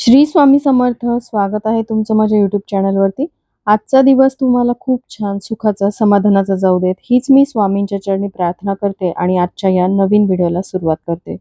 श्री स्वामी समर्थ. स्वागत आहे तुमचं माझ्या युट्यूब चॅनलवरती आजचा दिवस तुम्हाला खूप छान सुखाचा समाधानाचा जाऊ देत. हीच मी स्वामींच्या चरणी प्रार्थना करते आणि आजच्या या नवीन व्हिडिओला सुरुवात करते.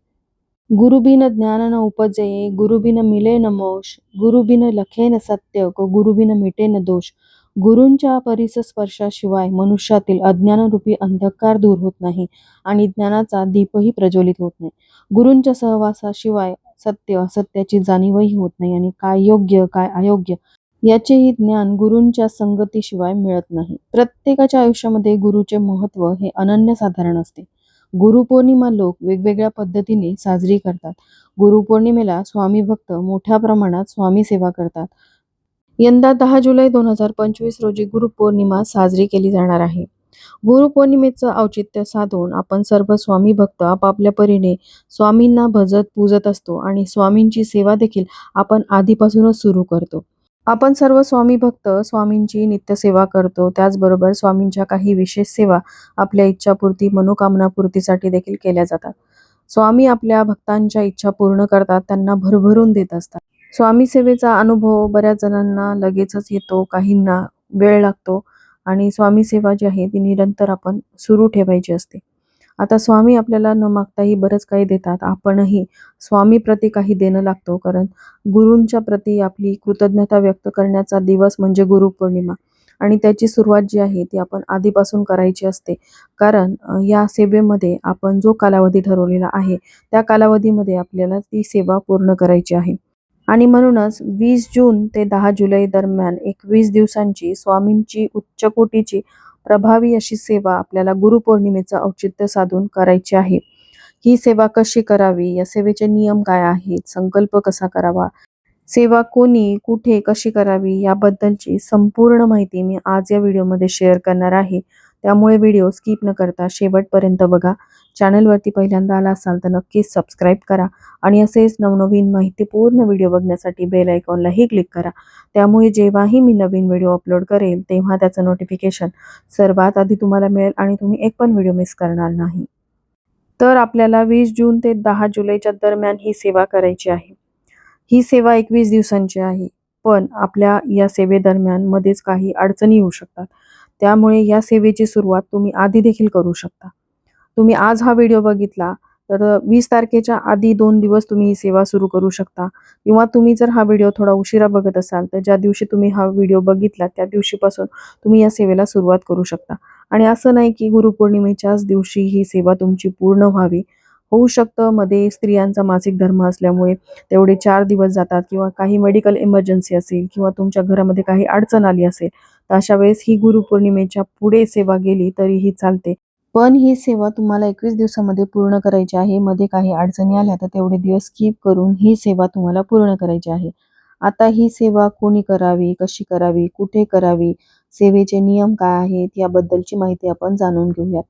गुरुबिन ज्ञान न उपजये गुरुबिन मिले न मोश गुरुबिन लखे न सत्य क गुरुबिन मिटे न दोष. गुरूंच्या परिस स्पर्शाशिवाय मनुष्यातील अज्ञानरूपी अंधकार दूर होत नाही आणि ज्ञानाचा दीपही प्रज्वलित होत नाही. गुरूंच्या सहवासाशिवाय सत्य असत्याची जाणीवही होत नाही आणि काय योग्य काय अयोग्य याचेही ज्ञान गुरूंच्या संगतीशिवाय मिळत नाही. प्रत्येकाच्या आयुष्यामध्ये गुरुचे महत्त्व हे अनन्यसाधारण असते. गुरुपौर्णिमा लोक वेगवेगळ्या पद्धतीने साजरी करतात. गुरुपौर्णिमेला स्वामी भक्त मोठ्या प्रमाणात स्वामी सेवा करतात. यंदा दहा जुलै दोन हजार पंचवीस रोजी गुरुपौर्णिमा साजरी केली जाणार आहे. गुरुपौर्णिमेचं औचित्य साधून आपण सर्व स्वामी भक्त आपापल्या परीने स्वामींना भजत पूजत असतो आणि स्वामींची सेवा देखील आपण आधीपासूनच सुरू करतो. आपण सर्व स्वामी भक्त स्वामींची नित्यसेवा करतो. त्याचबरोबर स्वामींच्या काही विशेष सेवा आपल्या इच्छापूर्ती मनोकामनापूर्तीसाठी देखील केल्या जातात. स्वामी आपल्या भक्तांच्या इच्छा पूर्ण करतात त्यांना भरभरून देत असतात. स्वामी सेवेचा अनुभव बऱ्याच जणांना लगेचच येतो काहींना वेळ लागतो. आणि स्वामी सेवा जी आहे ती निरंतर आपण सुरू ठेवायची असते. आता स्वामी आपल्याला न मागताही बरंच काही देतात. आपणही स्वामी प्रती काही देणं लागतो कारण गुरूंच्या प्रती आपली कृतज्ञता व्यक्त करण्याचा दिवस म्हणजे गुरुपौर्णिमा आणि त्याची सुरुवात जी आहे ती आपण आधीपासून करायची असते. कारण या सेवेमध्ये आपण जो कालावधी ठरवलेला आहे त्या कालावधीमध्ये आपल्याला ती सेवा पूर्ण करायची आहे. आणि म्हणूनच वीस जून ते दहा जुलै दरम्यान एकवीस दिवसांची स्वामींची उच्च कोटीची प्रभावी अशी सेवा आपल्याला गुरुपौर्णिमेचं औचित्य साधून करायची आहे. ही सेवा कशी करावी? या सेवेचे नियम काय आहेत? संकल्प कसा करावा? सेवा कोणी कुठे कशी करावी? याबद्दलची संपूर्ण माहिती मी आज या व्हिडिओमध्ये शेअर करणार आहे. त्यामुळे व्हिडिओ स्किप न करता शेवटपर्यंत बघा. चॅनलवरती पहिल्यांदा आला असाल तर नक्कीच सबस्क्राईब करा आणि असेच नवनवीन माहितीपूर्ण व्हिडिओ बघण्यासाठी बेल आयकॉनलाही क्लिक करा. त्यामुळे जेव्हाही मी नवीन व्हिडिओ अपलोड करेल तेव्हा त्याचं नोटिफिकेशन सर्वात आधी तुम्हाला मिळेल आणि तुम्ही एक पण व्हिडिओ मिस करणार नाही. तर आपल्याला वीस जून ते दहा जुलैच्या दरम्यान ही सेवा करायची आहे. ही सेवा एकवीस दिवसांची आहे पण आपल्या या सेवेदरम्यान मध्येच काही अडचणी येऊ शकतात. त्यामुळे या सेवेची सुरुवात तुम्ही आधी देखील करू शकता. तुम्ही आज हा व्हिडिओ बघितला तर वीस तारखेच्या आधी दोन दिवस तुम्ही ही सेवा सुरू करू शकता. किंवा तुम्ही जर हा व्हिडिओ थोडा उशिरा बघत असाल तर ज्या दिवशी तुम्ही हा व्हिडिओ बघितला त्या दिवशीपासून तुम्ही या सेवेला सुरुवात करू शकता. आणि असं नाही की गुरुपौर्णिमेच्याच दिवशी ही सेवा तुमची पूर्ण व्हावी. होऊ शकतं. मध्ये स्त्रियांचा मासिक धर्म असल्यामुळे तेवढे चार दिवस जातात किंवा काही मेडिकल इमर्जन्सी असेल किंवा तुमच्या घरामध्ये काही अडचण आली असेल तर अशा वेळेस ही गुरुपौर्णिमेच्या पुढे सेवा गेली तरीही चालते. पण ही सेवा तुम्हाला एकवीस दिवसामध्ये पूर्ण करायची आहे. मध्ये काही अडचणी आल्या तर तेवढे दिवस स्किप करून ही सेवा तुम्हाला पूर्ण करायची आहे. आता ही सेवा कोणी करावी कशी करावी कुठे करावी सेवेचे नियम काय आहेत याबद्दलची माहिती आपण जाणून घेऊयात.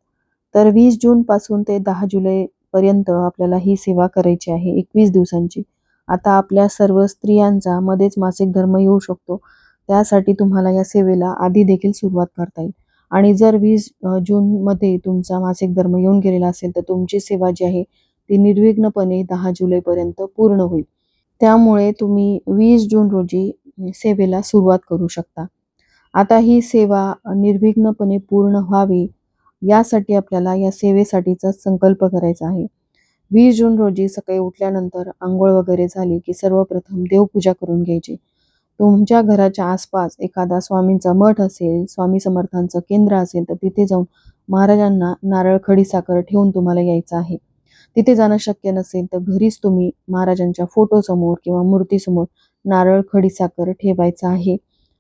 तर वीस जून पासून ते दहा जुलै पर्यंत आपल्याला ही सेवा करायची आहे एकवीस दिवसांची. आता आपल्या सर्व स्त्रियांचा मध्येच मासिक धर्म येऊ शकतो. त्यासाठी तुम्हाला या सेवेला आधी देखील सुरुवात करता येईल. आणि जर वीस जूनमध्ये तुमचा मासिक धर्म येऊन गेलेला असेल तर तुमची सेवा जी आहे ती निर्विघ्नपणे दहा जुलैपर्यंत पूर्ण होईल. त्यामुळे तुम्ही वीस जून रोजी सेवेला सुरुवात करू शकता. आता ही सेवा निर्विघ्नपणे पूर्ण व्हावी यासाठी आपल्याला या सेवेसाठीचा संकल्प करायचा आहे. वीस जून रोजी सकाळी उठल्यानंतर आंघोळ वगैरे झाली की सर्वप्रथम देवपूजा करून घ्यायची. तुमच्या घराच्या आसपास एखादा स्वामींचा मठ असेल स्वामी समर्थांचं केंद्र असेल तर तिथे जाऊन महाराजांना नारळ खडीसाखर ठेवून तुम्हाला यायचं आहे. तिथे जाणं शक्य नसेल तर घरीच तुम्ही महाराजांच्या फोटोसमोर किंवा मूर्तीसमोर नारळ खडीसाखर ठेवायचा आहे.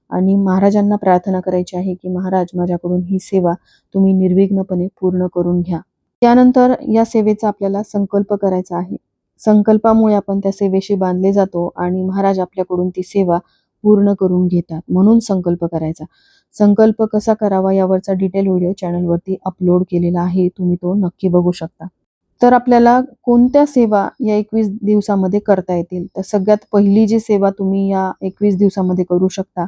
आणि महाराजांना प्रार्थना करायची आहे की महाराज माझ्याकडून ही सेवा तुम्ही निर्विघ्नपणे पूर्ण करून घ्या. त्यानंतर या सेवेचा आपल्याला संकल्प करायचा आहे. संकल्पामुळे आपण त्या सेवेशी बांधले जातो आणि महाराज आपल्याकडून ती सेवा पूर्ण करून घेतात म्हणून संकल्प करायचा. संकल्प कसा करावा यावरचा डिटेल व्हिडिओ चॅनलवरती अपलोड केलेला आहे तुम्ही तो नक्की बघू शकता. तर आपल्याला कोणत्या सेवा या एकवीस दिवसामध्ये करता येतील? तर सगळ्यात पहिली जी सेवा तुम्ही या एकवीस दिवसामध्ये करू शकता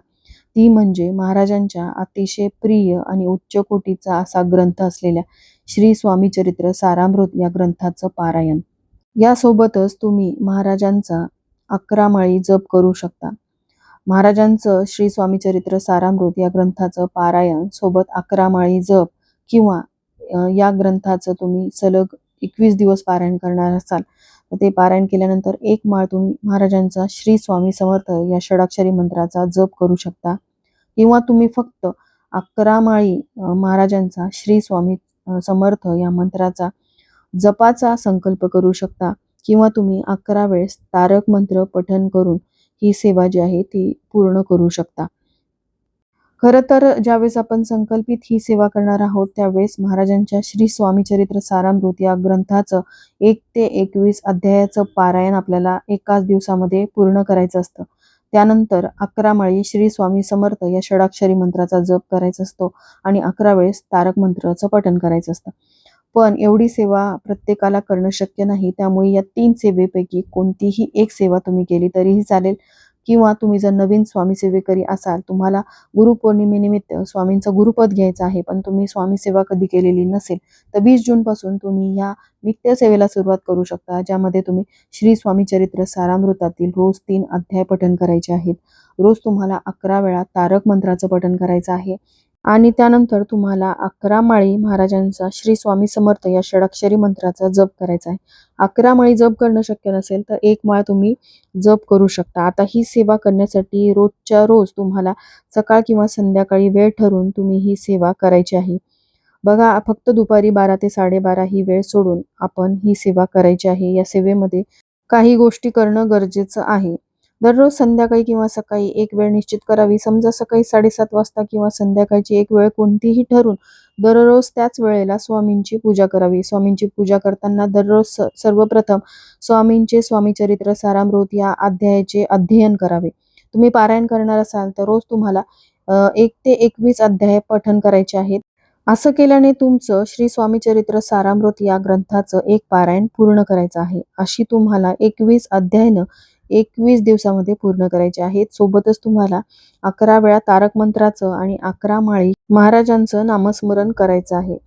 ती म्हणजे महाराजांच्या अतिशय प्रिय आणि उच्च कोटीचा असा ग्रंथ असलेल्या श्री स्वामी चरित्र सारामृत या ग्रंथाचं पारायण. यासोबतच तुम्ही महाराजांचा अकरा माळी जप करू शकता. महाराजांचं श्री स्वामी चरित्र सारामृत या ग्रंथाचं पारायण सोबत अकरा माळी जप किंवा या ग्रंथाचं तुम्ही सलग एकवीस दिवस पारायण करणार असाल. ते पारायण केल्यानंतर एक माळ तुम्ही महाराजांचा श्री स्वामी समर्थ या षडाक्षरी मंत्राचा जप करू शकता. किंवा तुम्ही फक्त अकरा माळी महाराजांचा श्री स्वामी समर्थ या मंत्राचा जपाचा संकल्प करू शकता. किंवा तुम्ही अकरा वेळेस तारक मंत्र पठन करून ही सेवा जी आहे ती पूर्ण करू शकता. खरं तर ज्यावेळेस आपण संकल्पित ही सेवा करणार आहोत त्यावेळेस महाराजांच्या श्री स्वामी चरित्र सारामृत या ग्रंथाचं एक ते एकवीस अध्यायाचं पारायण आपल्याला एकाच दिवसामध्ये पूर्ण करायचं असतं. त्यानंतर अकरा माळी श्री स्वामी समर्थ या षडाक्षरी मंत्राचा जप करायचा असतो आणि अकरा वेळेस तारक मंत्राचं पठण करायचं असतं. पण एवढी सेवा प्रत्येकाला करणं शक्य नाही त्यामुळे या तीन सेवेपैकी कोणतीही एक सेवा तुम्ही केली तरीही चालेल. किंवा तुम्ही जर नवीन स्वामी सेवेकरी असाल तुम्हाला गुरुपौर्णिमेनिमित्त स्वामींचं गुरुपद घ्यायचं आहे पण तुम्ही स्वामी सेवा कधी केलेली नसेल तर वीस जूनपासून तुम्ही ह्या नित्यसेवेला सुरुवात करू शकता ज्यामध्ये तुम्ही श्री स्वामी चरित्र सारामृतातील रोज तीन अध्याय पठण करायचे आहेत. रोज तुम्हाला अकरा वेळा तारक मंत्राचं पठण करायचं आहे. आणि त्यानंतर तुम्हाला अकरा माळी महाराजांचा श्री स्वामी समर्थ या षडाक्षरी मंत्राचा जप करायचा आहे. अकरा माळी जप करणं शक्य नसेल तर एक माळ तुम्ही जप करू शकता. आता ही सेवा करण्यासाठी रोजच्या रोज तुम्हाला सकाळ किंवा संध्याकाळी वेळ ठरवून तुम्ही ही सेवा करायची आहे. बघा फक्त दुपारी बारा ते साडेबारा ही वेळ सोडून आपण ही सेवा करायची आहे. या सेवेमध्ये काही गोष्टी करणं गरजेचं आहे. दररोज संध्याकाळी किंवा सकाळी एक वेळ निश्चित करावी. समजा सकाळी साडेसात वाजता किंवा संध्याकाळची एक वेळ कोणतीही ठरून दररोज त्याच वेळेला स्वामींची पूजा करावी. स्वामींची पूजा करताना दररोज सर्वप्रथम स्वामींचे स्वामी चरित्र सारामृत या अध्यायाचे अध्ययन करावे. तुम्ही पारायण करणार असाल तर रोज तुम्हाला एक ते एकवीस अध्याय पठन करायचे आहेत. असं केल्याने तुमचं श्री स्वामी चरित्र सारामृत या ग्रंथाचं एक पारायण पूर्ण करायचं आहे. अशी तुम्हाला एकवीस अध्यायनं एकवीस दिवसामध्ये पूर्ण करायचे आहेत. सोबतच तुम्हाला अकरा वेळा तारक मंत्राचं आणि अकरा माळी महाराजांचं नामस्मरण करायचं आहे.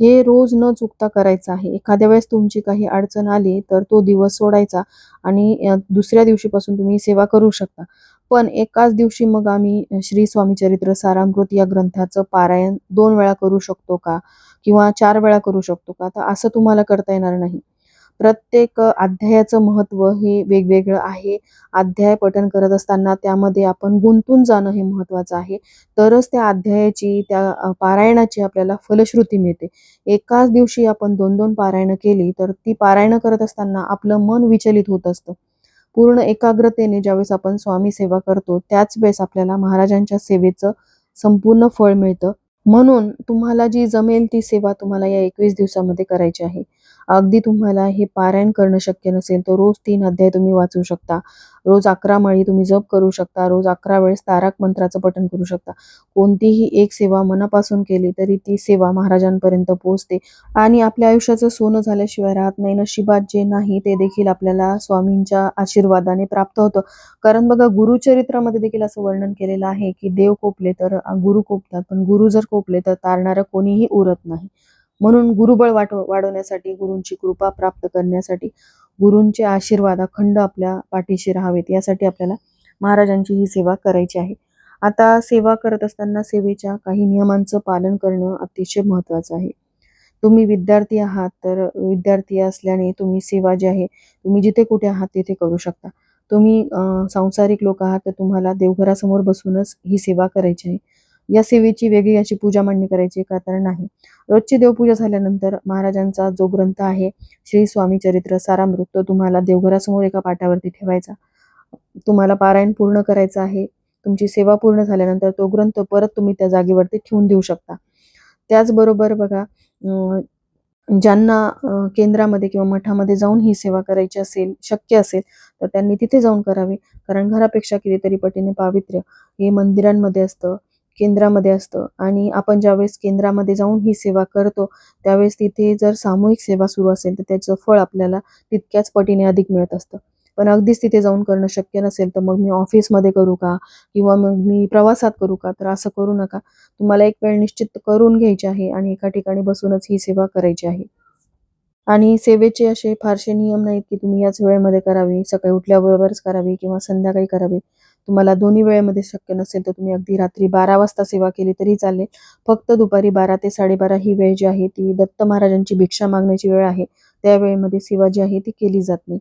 हे रोज न चुकता करायचं आहे. एखाद्या वेळेस तुमची काही अडचण आली तर तो दिवस सोडायचा आणि दुसऱ्या दिवशीपासून तुम्ही सेवा करू शकता. पण एकाच दिवशी मग आम्ही श्री स्वामी चरित्र सारामृत या ग्रंथाचं पारायण दोन वेळा करू शकतो का? किंवा चार वेळा करू शकतो का? तर असं तुम्हाला करता येणार नाही. प्रत्येक अध्यायाचं महत्त्व हे वेगवेगळं आहे. अध्याय पठन करत असताना त्यामध्ये आपण गुंतून जाणं हे महत्त्वाचं आहे. तरच त्या अध्यायाची त्या पारायणाची आपल्याला फलश्रुती मिळते. एकाच दिवशी आपण दोन दोन पारायणं केली तर ती पारायणं करत असताना आपलं मन विचलित होत असतं. पूर्ण एकाग्रतेने ज्यावेळेस आपण स्वामी सेवा करतो त्याच वेळेस आपल्याला महाराजांच्या सेवेचं संपूर्ण फळ मिळतं. म्हणून तुम्हाला जी जमेल ती सेवा तुम्हाला या एकवीस दिवसामध्ये करायची आहे. अगदी तुम्हाला हे पारायण करणं शक्य नसेल तर रोज तीन अध्याय तुम्ही वाचू शकता. रोज अकरा माळी तुम्ही जप करू शकता. रोज अकरा वेळेस तारक मंत्राचं पठण करू शकता. कोणतीही एक सेवा मनापासून केली तरी ती सेवा महाराजांपर्यंत पोहोचते आणि आपल्या आयुष्याचं सोनं झाल्याशिवाय राहत नाही. नशिबात जे नाही ते देखील आपल्याला स्वामींच्या आशीर्वादाने प्राप्त होतं. कारण बघा गुरुचरित्रामध्ये देखील असं वर्णन केलेलं आहे की देव कोपले तर गुरु कोपतात पण गुरु जर कोपले तर तारणारं कोणीही उरत नाही. म्हणून गुरुबळ वाट वाढवण्यासाठी गुरूंची कृपा प्राप्त करण्यासाठी गुरूंचे आशीर्वाद अखंड आपल्या पाठीशी राहावेत यासाठी आपल्याला महाराजांची ही सेवा करायची आहे. आता सेवा करत असताना सेवेच्या काही नियमांचं पालन करणं अतिशय महत्त्वाचं आहे. तुम्ही विद्यार्थी आहात तर विद्यार्थी असल्याने तुम्ही सेवा जी आहे तुम्ही जिथे कुठे आहात तिथे करू शकता. तुम्ही सांसारिक लोक आहात तर तुम्हाला देवघरासमोर बसूनच ही सेवा करायची आहे. या सेवेची वेगळी अशी पूजा मांडणी करायची का नाही. रोजची देवपूजा झाल्यानंतर महाराजांचा जो ग्रंथ आहे श्री स्वामी चरित्र सारामृत तो तुम्हाला देवघरासमोर एका पाटावरती ठेवायचा. तुम्हाला पारायण पूर्ण करायचं आहे तुमची सेवा पूर्ण झाल्यानंतर तो ग्रंथ परत तुम्ही त्या जागेवरती ठेवून देऊ शकता. त्याचबरोबर बघा ज्यांना केंद्रामध्ये किंवा मठामध्ये जाऊन ही सेवा करायची असेल शक्य असेल तर त्यांनी तिथे जाऊन करावे. कारण घरापेक्षा कितीतरी पटीने पावित्र्य हे मंदिरांमध्ये असतं. केंद्रामध्ये असतं. आणि आपण ज्यावेळेस केंद्रामध्ये जाऊन ही सेवा करतो त्यावेळेस तिथे जर सामूहिक सेवा सुरू असेल तर त्याचं फळ आपल्याला तितक्याच पटीने अधिक मिळत असतं. पण अगदीच तिथे जाऊन करणं शक्य नसेल तर मग मी ऑफिसमध्ये करू का? किंवा मग मी प्रवासात करू का? तर असं करू नका. तुम्हाला एक वेळ निश्चित करून घ्यायची आहे आणि एका ठिकाणी बसूनच ही सेवा करायची आहे. आणि सेवेचे असे फारसे नियम नाहीत की तुम्ही याच वेळेमध्ये करावी सकाळी उठल्याबरोबरच करावी किंवा संध्याकाळी करावी. तुम्हाला दोन्ही वेळेमध्ये शक्य नसेल तर तुम्ही अगदी रात्री बारा वाजता सेवा केली तरी चालेल. फक्त दुपारी बारा ते साडेबारा ही वेळ जी आहे ती दत्त महाराजांची भिक्षा मागण्याची वेळ आहे. त्या वेळेमध्ये सेवा जी आहे ती केली जात नाही.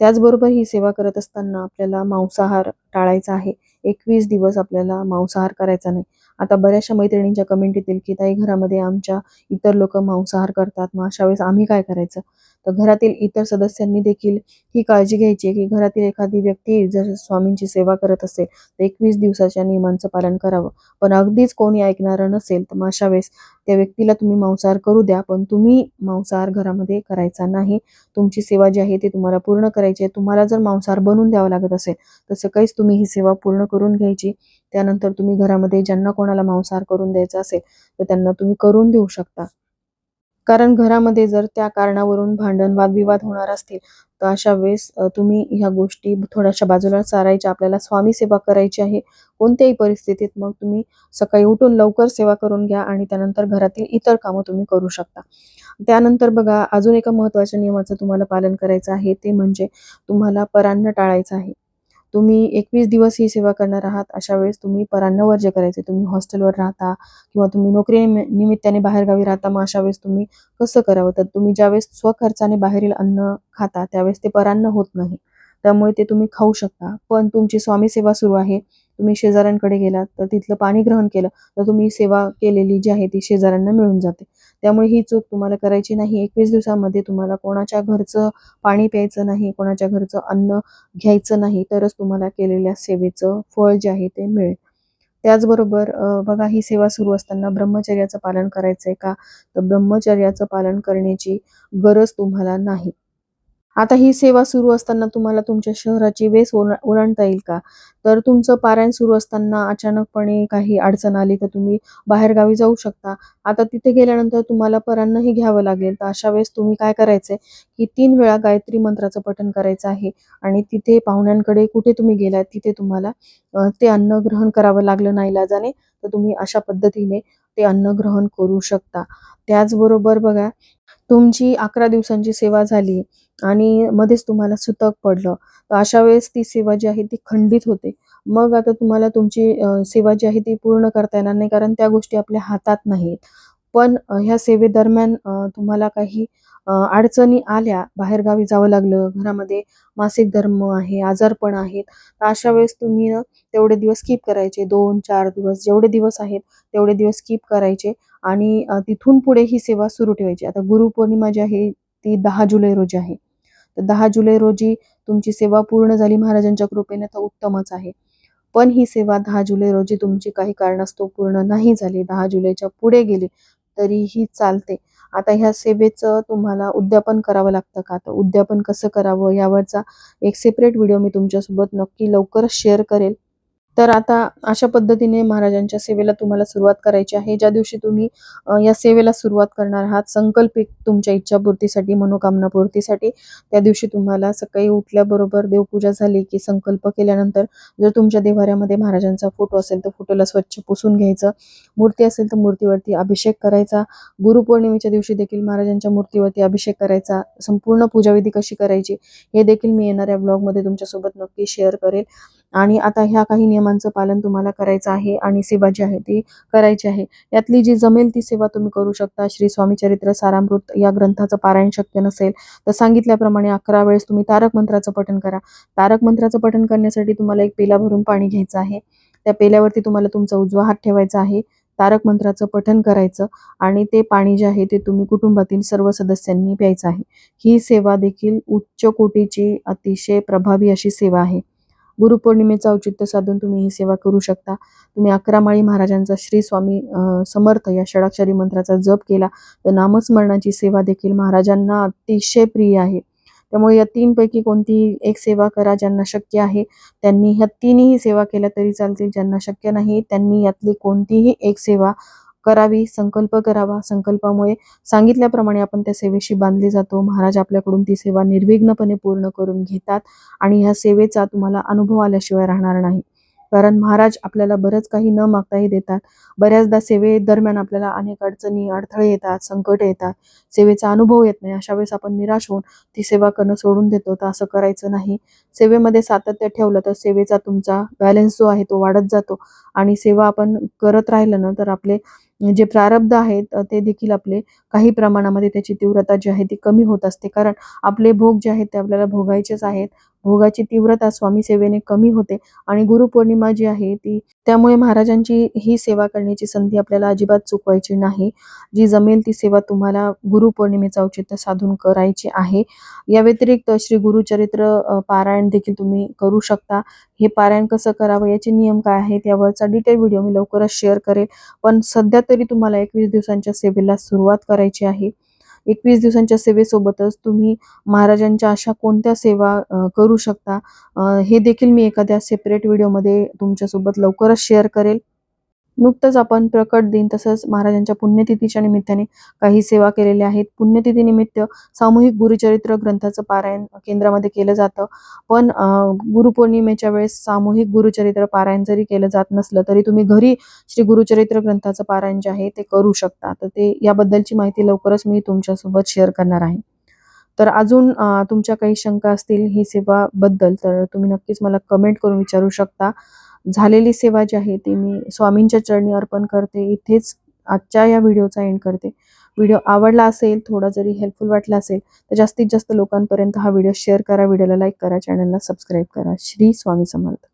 त्याचबरोबर ही सेवा करत असताना आपल्याला मांसाहार टाळायचा आहे. एकवीस दिवस आपल्याला मांसाहार करायचा नाही. आता बऱ्याचशा मैत्रिणींच्या कमेंट येतील की ताई घरामध्ये आमच्या इतर लोक मांसाहार करतात. मग अशा वेळेस आम्ही काय करायचं? तर घरातील इतर सदस्यांनी देखील ही काळजी घ्यायची आहे की घरातील एखादी व्यक्ती जर स्वामींची सेवा करत असेल तर एकवीस दिवसाच्या नियमांचं पालन करावं. पण अगदीच कोणी ऐकणारं नसेल तर मग अशा वेळेस त्या व्यक्तीला तुम्ही मांसाहार करू द्या पण तुम्ही मांसाहार घरामध्ये करायचा नाही. तुमची सेवा जी आहे ती तुम्हाला पूर्ण करायची आहे. तुम्हाला जर मांसाहार बनवून द्यावं लागत असेल तर सकाळीच तुम्ही ही सेवा पूर्ण करून घ्यायची. त्यानंतर तुम्ही घरामध्ये ज्यांना कोणाला मांसाहार करून द्यायचा असेल तर त्यांना तुम्ही करून देऊ शकता. कारण घरामध्ये जर त्या कारणावरून भांडण वादविवाद होणार असतील तर अशा वेळेस तुम्ही ह्या गोष्टी थोड्याशा बाजूला सारायच्या. आपल्याला स्वामी सेवा करायची आहे. कोणत्याही परिस्थितीत मग तुम्ही सकाळी उठून लवकर सेवा करून घ्या आणि त्यानंतर घरातील इतर कामं तुम्ही करू शकता. त्यानंतर बघा अजून एका महत्त्वाच्या नियमाचं तुम्हाला पालन करायचं आहे. ते म्हणजे तुम्हाला परान्न टाळायचं आहे. तुम्ही एकवीस दिवस ही सेवा करणार आहात अशा वेळेस तुम्ही परान्न वर्ज करायचे तुम्ही हॉस्टेलवर राहता किंवा तुम्ही नोकरी निमित्ताने बाहेरगावी राहता मग अशा वेळेस तुम्ही कसं करावं? तर तुम्ही ज्यावेळेस स्वखर्चाने बाहेरील अन्न खाता त्यावेळेस ते परान्न होत नाही. त्यामुळे ते तुम्ही खाऊ शकता. पण तुमची स्वामी सेवा सुरू आहे. तुम्ही शेजाऱ्यांकडे गेलात तर तिथलं पाणी ग्रहण केलं तर तुम्ही सेवा केलेली जी आहे ती शेजाऱ्यांना मिळून जाते. त्यामुळे ही चूक तुम्हाला करायची नाही. एकवीस दिवसामध्ये तुम्हाला कोणाच्या घरचं पाणी प्यायचं नाही कोणाच्या घरचं अन्न घ्यायचं नाही तरच तुम्हाला केलेल्या सेवेचं फळ जे आहे ते मिळेल. त्याचबरोबर बघा ही सेवा सुरू असताना ब्रह्मचर्याचं पालन करायचंय का? तर ब्रह्मचर्याचं पालन करण्याची गरज तुम्हाला नाही. आता ही सेवा सुरू असताना तुम्हाला तुमच्या शहराची वेस ओला- ओलांडता येईल का? तर तुमचं पारायण सुरू असताना अचानकपणे काही अडचण आली तर तुम्ही बाहेरगावी जाऊ शकता. आता तिथे गेल्यानंतर तुम्हाला परान्नही घ्यावं लागेल. तर अशा वेळेस तुम्ही काय करायचंय? की तीन वेळा गायत्री मंत्राचं पठण करायचं आहे आणि तिथे पाहुण्यांकडे कुठे तुम्ही गेलात तिथे तुम्हाला ते अन्न ग्रहण करावं लागलं नाही लाजाने तर तुम्ही अशा पद्धतीने ते अन्न ग्रहण करू शकता. त्याचबरोबर बघा तुमची अकरा दिवसांची सेवा झाली आणि मध्येच तुम्हाला सुतक पडलं. तर अशा वेळेस ती सेवा जी आहे ती खंडित होते. मग आता तुम्हाला तुमची सेवा जी आहे ती पूर्ण करता येणार नाही कारण त्या गोष्टी आपल्या हातात नाहीत. पण ह्या सेवेदरम्यान तुम्हाला काही अडचणी आल्या. बाहेरगावी जावं लागलं घरामध्ये मासिक धर्म आहे आजारपण आहेत. तर अशा वेळेस तुम्ही तेवढे दिवस स्किप करायचे. दोन चार दिवस जेवढे दिवस आहेत तेवढे दिवस स्किप करायचे. आणि तिथून पुढे ही सेवा सुरू ठेवायची. आता गुरुपौर्णिमा जी आहे ती दहा जुलै रोजी आहे. तर दहा जुलै रोजी तुमची सेवा पूर्ण झाली महाराजांच्या कृपेने तर उत्तमच आहे. पण ही सेवा दहा जुलै रोजी तुमची काही कारणास्तव पूर्ण नाही झाली दहा जुलैच्या पुढे गेली तरीही चालते. आता ह्या सेवेचं तुम्हाला उद्यापन करावं लागतं का? तर उद्यापन कसं करावं? यावरचा एक सेपरेट व्हिडिओ मी तुमच्यासोबत नक्की लवकरच शेअर करेल. तर आता अशा पद्धतीने महाराजांच्या सेवेला तुम्हाला सुरुवात करायची आहे. ज्या दिवशी तुम्ही या सेवेला सुरुवात करणार आहात संकल्पित तुमच्या इच्छापूर्तीसाठी मनोकामना पूर्तीसाठी त्या दिवशी तुम्हाला सकाळी उठल्याबरोबर देवपूजा झाली की संकल्प केल्यानंतर जर तुमच्या देवाऱ्यामध्ये महाराजांचा फोटो असेल तर फोटोला स्वच्छ पुसून घ्यायचं. मूर्ती असेल तर मूर्तीवरती अभिषेक करायचा. गुरुपौर्णिमेच्या दिवशी देखील महाराजांच्या मूर्तीवरती अभिषेक करायचा. संपूर्ण पूजाविधी कशी करायची हे देखील मी येणाऱ्या ब्लॉगमध्ये तुमच्यासोबत नक्की शेअर करेल. आणि आता ह्या काही नियमांचं पालन तुम्हाला करायचं आहे आणि सेवा जी आहे ती करायची आहे. यातली जी जमेल ती सेवा तुम्ही करू शकता. श्री स्वामी चरित्र सारामृत या ग्रंथाचं पारायण शक्य नसेल तर सांगितल्याप्रमाणे अकरा वेळेस तुम्ही तारक मंत्राचं पठण करा. तारक मंत्राचं पठण करण्यासाठी तुम्हाला एक पेला भरून पाणी घ्यायचं आहे. त्या पेल्यावरती तुम्हाला तुमचा उजवा हात ठेवायचा आहे. तारक मंत्राचं पठण करायचं आणि ते पाणी जे आहे ते तुम्ही कुटुंबातील सर्व सदस्यांनी प्यायचं आहे. ही सेवा देखील उच्च कोटीची अतिशय प्रभावी अशी सेवा आहे. गुरुपौर्णिमेचं औचित्य साधून तुम्ही ही सेवा करू शकता. तुम्ही अकरा माळी महाराजांचा श्री स्वामी समर्थ या षडाक्षरी मंत्राचा जप केला. तर नामस्मरणाची सेवा देखील महाराजांना अतिशय प्रिय आहे. त्यामुळे या तीनपैकी कोणतीही एक सेवा करा ज्यांना शक्य आहे. त्यांनी ह्या तीनही सेवा केल्या तरी चालतील. ज्यांना शक्य नाही त्यांनी यातली कोणतीही एक सेवा करावी संकल्प करावा संकल्पामुळे सांगितल्याप्रमाणे आपण त्या सेवेशी बांधले जातो. महाराज आपल्याकडून ती सेवा निर्विघ्नपणे पूर्ण करून घेतात आणि ह्या सेवेचा तुम्हाला अनुभव आल्याशिवाय राहणार नाही. कारण महाराज आपल्याला बरंच काही न मागताही देतात. बऱ्याचदा सेवे दरम्यान आपल्याला अनेक अडचणी अडथळे येतात संकट येतात. सेवेचा अनुभव येत नाही. अशा वेळेस आपण निराश होऊन ती सेवा करणं सोडून देतो. तर असं करायचं नाही. सेवेमध्ये सातत्य ठेवलं तर सेवेचा तुमचा बॅलन्स जो आहे तो वाढत जातो. आणि सेवा आपण करत राहिलं ना तर आपले जे प्रारब्ध आहेत ते देखील आपले काही प्रमाणामध्ये त्याची तीव्रता जी आहे ती कमी होत असते. कारण आपले भोग जे आहेत ते आपल्याला भोगायचेच आहेत. भोगाची तीव्रता स्वामी सेवेने कमी होते आणि गुरुपौर्णिमा जी आहे ती त्यामुळे महाराजांची ही सेवा करण्याची संधी आपल्याला अजिबात चुकवायची नाही. जी जमेल ती सेवा तुम्हाला गुरुपौर्णिमेचं औचित्य साधून करायची आहे. या व्यतिरिक्त श्री गुरुचरित्र पारायण देखील तुम्ही करू शकता. हे पारायण कसं करावं याचे नियम काय आहेत यावरचा डिटेल व्हिडिओ मी लवकरच शेअर करेल. पण सध्या तरी तुम्हाला एकवीस दिवसांच्या सेवेला सुरुवात करायची आहे. एकवीस दिवसांच्या सेवेसोबतच तुम्ही महाराजांच्या अशा कोणत्या सेवा करू शकता? हे देखील मी एखाद्या सेपरेट व्हिडिओमध्ये तुमच्यासोबत लवकरच शेअर करेल. नुकतंच आपण प्रकट दिन तसंच महाराजांच्या पुण्यतिथीच्या निमित्ताने काही सेवा केलेल्या आहेत. पुण्यतिथीनिमित्त सामूहिक गुरुचरित्र ग्रंथाचं पारायण केंद्रामध्ये केलं जातं. पण गुरुपौर्णिमेच्या वेळेस सामूहिक गुरुचरित्र पारायण जरी केलं जात नसलं तरी तुम्ही घरी श्री गुरुचरित्र ग्रंथाचं पारायण जे आहे ते करू शकता. तर ते याबद्दलची माहिती लवकरच मी तुमच्यासोबत शेअर करणार आहे. तर अजून तुमच्या काही शंका असतील ही सेवाबद्दल तर तुम्ही नक्कीच मला कमेंट करून विचारू शकता. झालेली सेवा जी आहे ती मी स्वामींच्या चरणी अर्पण करते. इथेच आजच्या या व्हिडिओचा एंड करते. व्हिडिओ आवडला असेल थोडा जरी हेल्पफुल वाटला असेल तर जास्तीत जास्त लोकांपर्यंत हा व्हिडिओ शेअर करा. व्हिडिओला लाईक करा चॅनलला सबस्क्राईब करा. श्री स्वामी समर्थ.